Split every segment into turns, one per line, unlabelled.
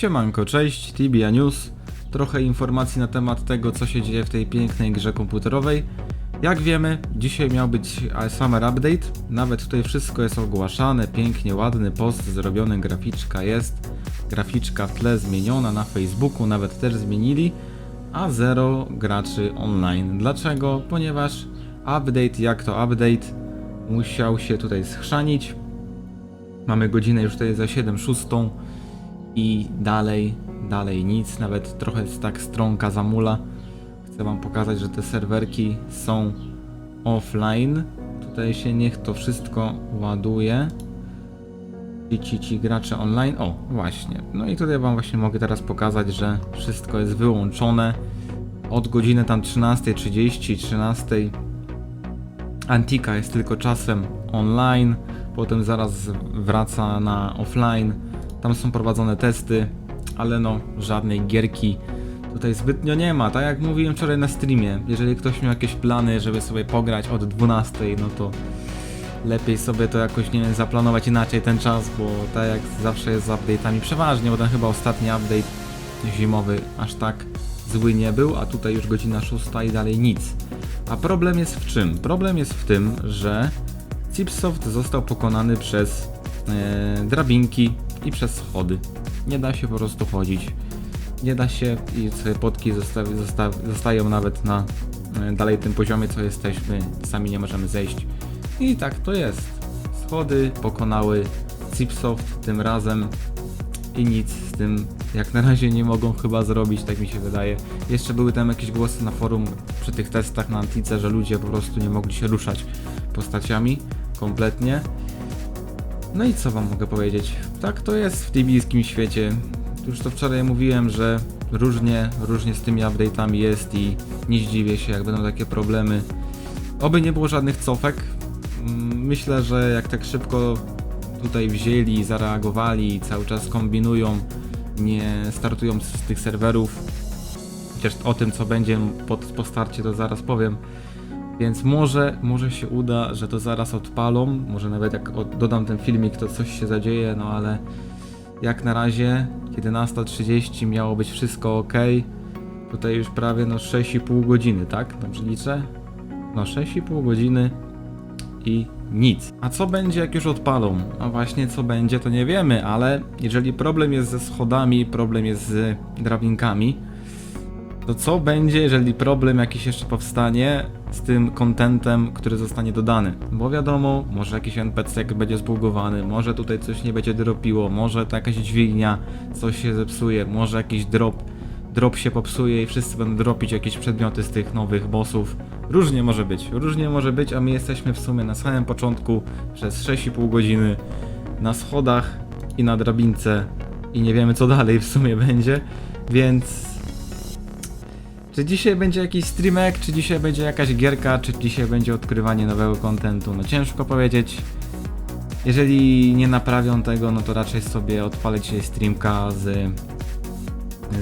Siemanko, cześć, Tibia News. Trochę informacji na temat tego, co się dzieje w tej pięknej grze komputerowej. Jak wiemy, dzisiaj miał być Summer Update. Nawet tutaj wszystko jest ogłaszane, pięknie, ładny post zrobiony, graficzka jest. Graficzka w tle zmieniona na Facebooku, nawet też zmienili. A zero graczy online. Dlaczego? Ponieważ update, jak to update, musiał się tutaj schrzanić. Mamy godzinę już tutaj za 7.06 i dalej, dalej nic, nawet trochę jest tak stronka zamula. Chcę wam pokazać, że te serwerki są offline. Tutaj się niech to wszystko ładuje. I ci, ci gracze online. O, właśnie. No i tutaj wam właśnie mogę teraz pokazać, że wszystko jest wyłączone. Od godziny tam 13.30, 13 Antika jest tylko czasem online, potem zaraz wraca na offline. Tam są prowadzone testy, ale no żadnej gierki tutaj zbytnio nie ma. Tak jak mówiłem wczoraj na streamie, jeżeli ktoś miał jakieś plany, żeby sobie pograć od 12, no to lepiej sobie to jakoś, nie wiem, zaplanować inaczej ten czas, bo tak jak zawsze jest z update'ami przeważnie, bo ten chyba ostatni update zimowy aż tak zły nie był, a tutaj już godzina 6 i dalej nic. A problem jest w czym? Problem jest w tym, że Chipsoft został pokonany przez e, drabinki i przez schody. Nie da się po prostu chodzić. Nie da się i zosta zostają nawet na e, dalej tym poziomie, co jesteśmy. Sami nie możemy zejść. I tak to jest. Schody pokonały Chipsoft tym razem i nic z tym jak na razie nie mogą chyba zrobić, tak mi się wydaje. Jeszcze były tam jakieś głosy na forum przy tych testach na Antice, że ludzie po prostu nie mogli się ruszać postaciami kompletnie. No i co wam mogę powiedzieć? Tak to jest w tibijskim świecie. Już to wczoraj mówiłem, że różnie, różnie z tymi update'ami jest i nie zdziwię się, jak będą takie problemy. Oby nie było żadnych cofek. Mm, Myślę, że jak tak szybko tutaj wzięli, zareagowali cały czas kombinują, nie startują z tych serwerów. Chociaż o tym, co będzie po, po starcie, to zaraz powiem. Więc może, może się uda, że to zaraz odpalą. Może nawet jak od, dodam ten filmik, to coś się zadzieje, no ale jak na razie 11.30 miało być wszystko ok. Tutaj już prawie no 6,5 godziny, tak? Dobrze liczę? No 6,5 godziny i nic. A co będzie, jak już odpalą? No właśnie, co będzie, to nie wiemy, ale jeżeli problem jest ze schodami, problem jest z drabinkami, to co będzie, jeżeli problem jakiś jeszcze powstanie z tym kontentem, który zostanie dodany? Bo wiadomo, może jakiś NPC będzie zbugowany, może tutaj coś nie będzie dropiło, może to jakaś dźwignia, coś się zepsuje, może jakiś drop, drop się popsuje i wszyscy będą dropić jakieś przedmioty z tych nowych bossów. Różnie może być, różnie może być, a my jesteśmy w sumie na samym początku przez 6,5 godziny na schodach i na drabince i nie wiemy co dalej w sumie będzie, więc czy dzisiaj będzie jakiś streamek, czy dzisiaj będzie jakaś gierka, czy dzisiaj będzie odkrywanie nowego kontentu? No ciężko powiedzieć. Jeżeli nie naprawią tego, no to raczej sobie odpalę dzisiaj streamka z,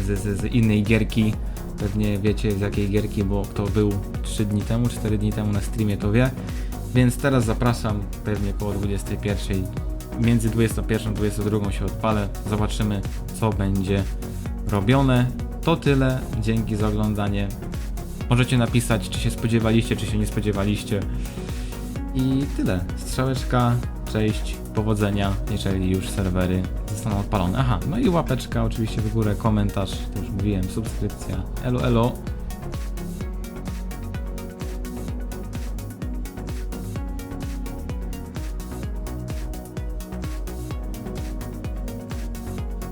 z, z, z innej gierki. Pewnie wiecie z jakiej gierki, bo kto był 3 dni temu, 4 dni temu na streamie to wie. Więc teraz zapraszam pewnie koło 21. Między 21 a 22 się odpalę. Zobaczymy co będzie robione. To tyle. Dzięki za oglądanie. Możecie napisać, czy się spodziewaliście, czy się nie spodziewaliście. I tyle. Strzałeczka, cześć, powodzenia, jeżeli już serwery zostaną odpalone. Aha, no i łapeczka oczywiście w górę, komentarz, to już mówiłem, subskrypcja. Elo, elo.